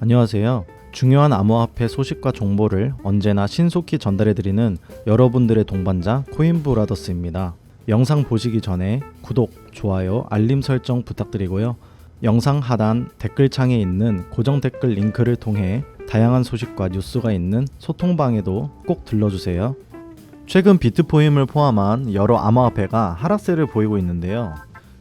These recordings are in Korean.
안녕하세요. 중요한 암호화폐 소식과 정보를 언제나 신속히 전달해드리는 여러분들의 동반자 코인브라더스입니다. 영상 보시기 전에 구독, 좋아요, 알림 설정 부탁드리고요. 영상 하단 댓글창에 있는 고정 댓글 링크를 통해 다양한 소식과 뉴스가 있는 소통방에도 꼭 들러주세요. 최근 비트코인을 포함한 여러 암호화폐가 하락세를 보이고 있는데요.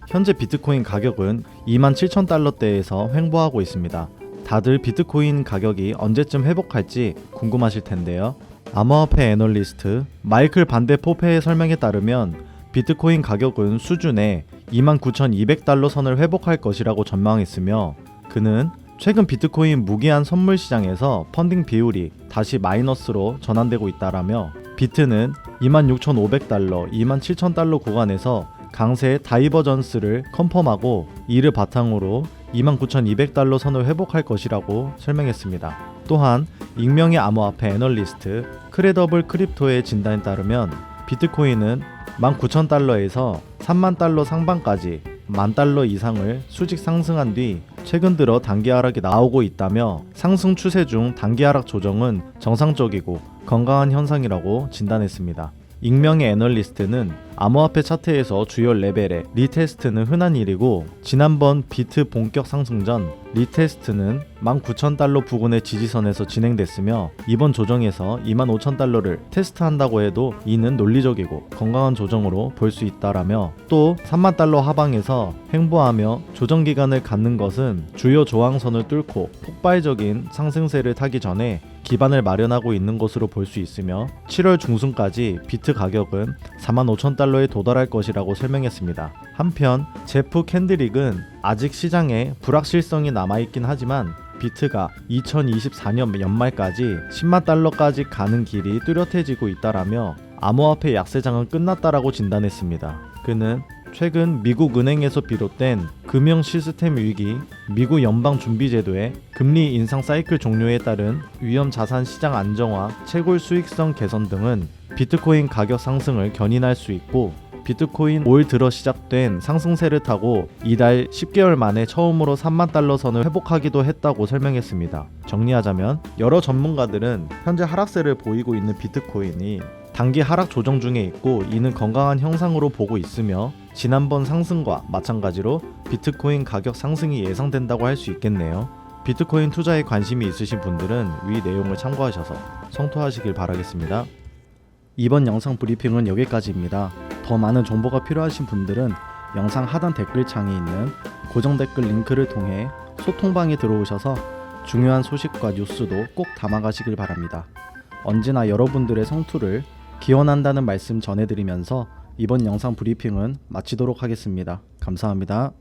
현재 비트코인 가격은 27,000달러대에서 횡보하고 있습니다. 다들 비트코인 가격이 언제쯤 회복할지 궁금하실 텐데요. 암호화폐 애널리스트 마이클 반데 포페의 설명에 따르면 비트코인 가격은 수준의 29,200달러 선을 회복할 것이라고 전망했으며 그는 최근 비트코인 무기한 선물 시장에서 펀딩 비율이 다시 마이너스로 전환되고 있다라며 비트는 26,500달러, 27,000달러 구간에서 강세의 다이버전스를 컨펌하고 이를 바탕으로 29,200달러 선을 회복할 것이라고 설명했습니다. 또한 익명의 암호화폐 애널리스트 크레더블 크립토의 진단에 따르면 비트코인은 19,000달러에서 3만 달러 상반까지 만 달러 이상을 수직 상승한 뒤 최근 들어 단기 하락이 나오고 있다며 상승 추세 중 단기 하락 조정은 정상적이고 건강한 현상이라고 진단했습니다. 익명의 애널리스트는 암호화폐 차트에서 주요 레벨의 리테스트는 흔한 일이고 지난번 비트 본격 상승 전 리테스트는 19,000달러 부근의 지지선에서 진행됐으며 이번 조정에서 25,000달러를 테스트한다고 해도 이는 논리적이고 건강한 조정으로 볼 수 있다라며 또 3만 달러 하방에서 횡보하며 조정 기간을 갖는 것은 주요 저항선을 뚫고 폭발적인 상승세를 타기 전에 기반을 마련하고 있는 것으로 볼 수 있으며 7월 중순까지 비트 가격은 45,000 달러에 도달할 것이라고 설명했습니다. 한편 제프 캔드릭은 아직 시장에 불확실성이 남아있긴 하지만 비트가 2024년 연말까지 10만 달러까지 가는 길이 뚜렷해지고 있다라며 암호화폐 약세장은 끝났다라고 진단했습니다. 그는 최근 미국 은행에서 비롯된 금융 시스템 위기, 미국 연방 준비 제도의 금리 인상 사이클 종료에 따른 위험 자산 시장 안정화, 채굴 수익성 개선 등은 비트코인 가격 상승을 견인할 수 있고 비트코인 올 들어 시작된 상승세를 타고 이달 10개월 만에 처음으로 3만 달러 선을 회복하기도 했다고 설명했습니다. 정리하자면 여러 전문가들은 현재 하락세를 보이고 있는 비트코인이 단기 하락 조정 중에 있고 이는 건강한 형상으로 보고 있으며 지난번 상승과 마찬가지로 비트코인 가격 상승이 예상된다고 할 수 있겠네요. 비트코인 투자에 관심이 있으신 분들은 위 내용을 참고하셔서 성토하시길 바라겠습니다. 이번 영상 브리핑은 여기까지입니다. 더 많은 정보가 필요하신 분들은 영상 하단 댓글창에 있는 고정 댓글 링크를 통해 소통방에 들어오셔서 중요한 소식과 뉴스도 꼭 담아가시길 바랍니다. 언제나 여러분들의 성투를 기원한다는 말씀 전해드리면서 이번 영상 브리핑은 마치도록 하겠습니다. 감사합니다.